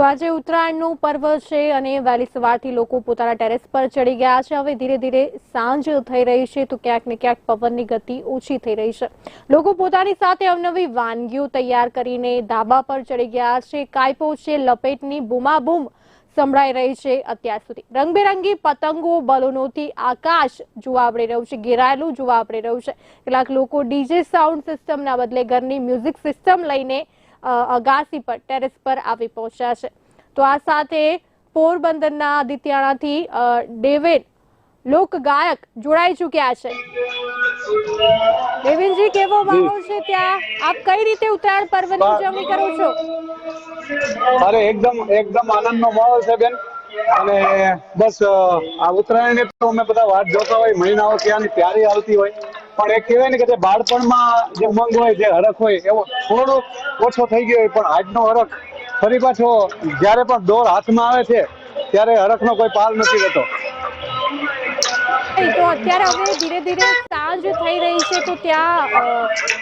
તો આજે ઉત્તરાયણનું પર્વ છે અને વહેલી સવારથી લોકો પોતાના ટેરેસ પર ચડી ગયા છે. હવે ધીરે ધીરે સાંજ થઈ રહી છે તો ક્યાંક ને ક્યાંક પવનની ગતિ ઓછી થઈ રહી છે. લોકો પોતાની સાથે અવનવી વાનગીઓ તૈયાર કરીને ધાબા પર ચડી ગયા છે. કાયપો છે, લપેટની બૂમાબૂમ સંભળાઈ રહી છે અત્યાર સુધી. રંગબેરંગી પતંગો, બલૂનોથી આકાશ જોવા મળી રહ્યું છે, ઘેરાયેલું જોવા મળી રહ્યું છે. કેટલાક લોકો ડીજે સાઉન્ડ સિસ્ટમના બદલે ઘરની મ્યુઝિક સિસ્ટમ લઈને અગાસી પર ટેરેસ પર આવી પહોંચ્યા છે. તો આ સાથે પોરબંદરના આદિત્યાણાથી અ, ડેવિન લોક જોડાઈ ચૂક્યા છે. દેવિનજી કેવો માહોલ છે ત્યાં? આપ કઈ રીતે ઉત્તરાયણ પર્વની ઉજવણી કરો છો? અરે એકદમ એકદમ આનંદનો માહોલ છે બેન. અને બસ આ ઉત્તરાયણની તો અમે બધા વાત જોતા હોય મહિનાઓ ત્યાંની તૈયારી આવતી હોય. પણ એ કહેવાય ને કે જે બાળપણમાં જે ઉમંગ હોય, જે હરખ હોય, એવો થોડો ઓછો થઈ ગયો હોય, પણ આજનો હરખ ફરી પાછો જ્યારે પણ દોર હાથમાં આવે છે, ત્યારે હરખનો કોઈ પાર નથી રહેતો. તો અત્યારે હવે ધીરે ધીરે સાંજ થઈ રહી છે, તો ત્યાં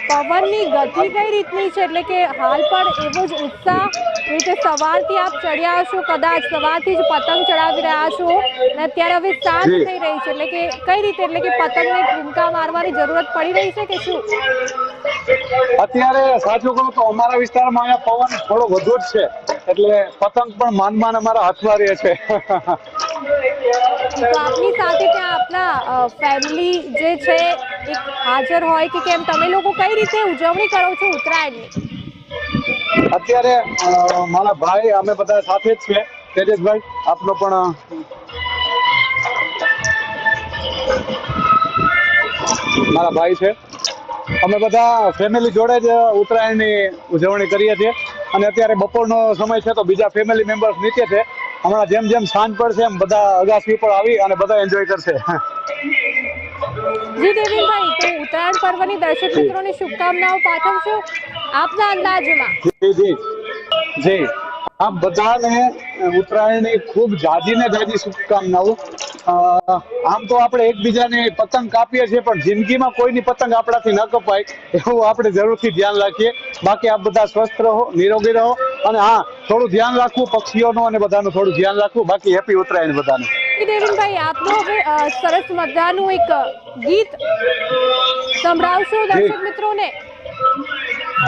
પવનની ગતિ કઈ રીતની છે? એટલે કે હાલ પણ એવો જ ઉત્સાહ રીતે સવારથી આપ ચડ્યા છો કદાચ સવારથી જ પતંગ ચડાવી રહ્યા છો અને અત્યારે હવે સાંજ થઈ રહી છે. એટલે કે કઈ રીતે? એટલે કે પતંગને ટૂંકા મારવાની જરૂરત પડી રહી છે કે શું? અત્યારે સાચું કહું તો અમારા વિસ્તારમાં અહીંયા પવન થોડો વધુ જ છે. એટલે પતંગ પણ માન માન અમારા હાથમાં રહે છે. તો આપની સાથે ત્યાં આપના ફેમિલી જે છે એક હાજર હોય કે કેમ? તમે લોકો કઈ રીતે ઉજવણી કરો છો ઉત્તરાયણની? અત્યારે મારા ભાઈ, અમે બધા સાથે જ છે તેજસભાઈ આપનો પણ મારા ભાઈ છે. અમે બધા ફેમિલી જોડે જ ઉત્તરાયણની ઉજવણી કરીએ છીએ. અને અત્યારે બપોરનો સમય છે તો બીજા ફેમિલી મેમ્બર્સ નીચે છે. હમણાં જેમ જેમ સાંજ પડશે, એમ બધા અગાસી પર આવી અને બધા એન્જોય કરશે. જી દેવીનભાઈ, તો ઉત્તરાયણ પર્વની દર્શક મિત્રોને શુભકામનાઓ પાઠવશો આપના અંદાજમાં. જી જી. જી. આપ બધાને ઉત્તરાયણની ખૂબ જાજી ને જાજી શુભકામનાઓ. આમ તો આપણે એકબીજાની પતંગ કાપીએ છીએ, પણ જિંદગીમાં કોઈની પતંગ આપણાથી ન કપાય, એવું આપણે જરૂરથી ધ્યાન રાખીએ. બાકી આપ બધા સ્વસ્થ રહો, નિરોગી રહો, અને હા, થોડું ધ્યાન રાખવું, પક્ષીઓનું અને બધાનું થોડું ધ્યાન રાખવું. બાકી હેપી ઉત્તરાયણ બધાને. દેવીનભાઈ આપનો હવે સરસ મજાનું એક ગીત સંભળાવશો દર્શક મિત્રોને?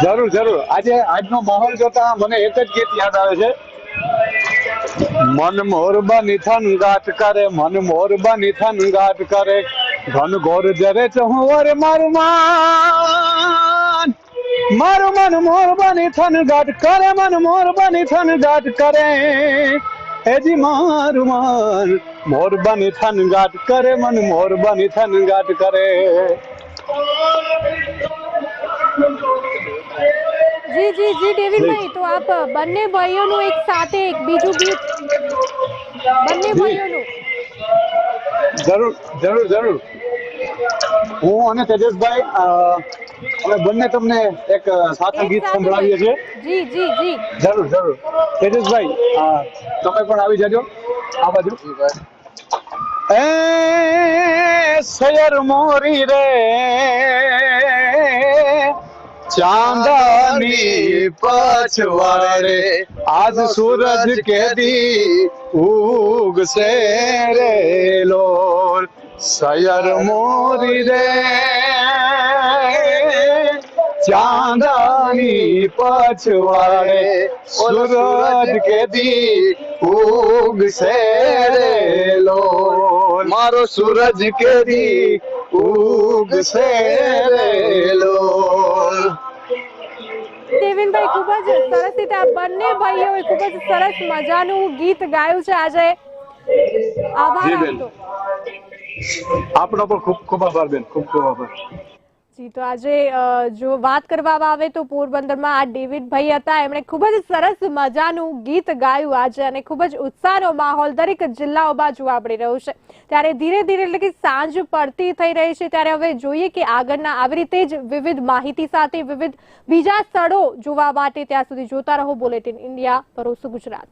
જરૂર જરૂર. આજે આજનો માહોલ જોતા મને એક જ ગીત યાદ આવે છે. મન મોર નિથન થન ગાટ કરે મન મોર નિથન થન ગાટ કરે. ઘન ઘોર જરે ચહુવર મારું માન. મારું મન મોરબા નિથન થન ગાટ કરે મન મોર નિથન થન ગાટ કરે. એજી મારું મન મોરબાની થનગાટ કરે મન મોરબાની થનગાટ કરે. જી જી જી દેવીનભાઈ તો આપ બંને ભાઈઓનું એક સાથે એક બીજું ગીત બંને ભાઈઓનું. જરૂર જરૂર જરૂર. હું અને તેજસભાઈ અમે બંને તમને એક સાથે ગીત સંભળાવીએ છીએ. જી જી જી. જરૂર જરૂર. તેજસભાઈ તમે પણ આવી જજો. આ બાજુ. એ સયર મોરી રે ચાંદાની પછવાડે આજ સૂરજ કેદી ઉગશે રે લોલ. શયર મોરી રે. ચાંદાની પછવાડે સૂરજ કેદી ઉગશે રે લોલ મારો સૂરજ કેદી ઉગશે રે લોલ દેવીનભાઈ ખૂબ જ સરસ રીતે આ બંને ભાઈઓએ ખૂબ જ સરસ મજાનું ગીત ગાયું છે આજે. આભાર આપનો પણ ખૂબ ખૂબ આભાર બેન. ખૂબ ખૂબ આભાર. તો આજે જો વાત કરવામાં આવે તો પોરબંદરમાં આ ડેવિડભાઈ હતા. એમણે ખૂબ જ સરસ મજાનું ગીત ગાયું આજે અને ખૂબ જ ઉત્સાહનો માહોલ દરેક જિલ્લાઓમાં જોવા મળી રહ્યો છે. ત્યારે ધીરે ધીરે એટલે કે સાંજ પડતી થઈ રહી છે. ત્યારે હવે જોઈએ કે આગળના આવી રીતે જ વિવિધ માહિતી સાથે વિવિધ બીજા સ્થળો જોવા માટે ત્યાં સુધી જોતા રહો. બુલેટિન ઇન્ડિયા ભરોસો ગુજરાત.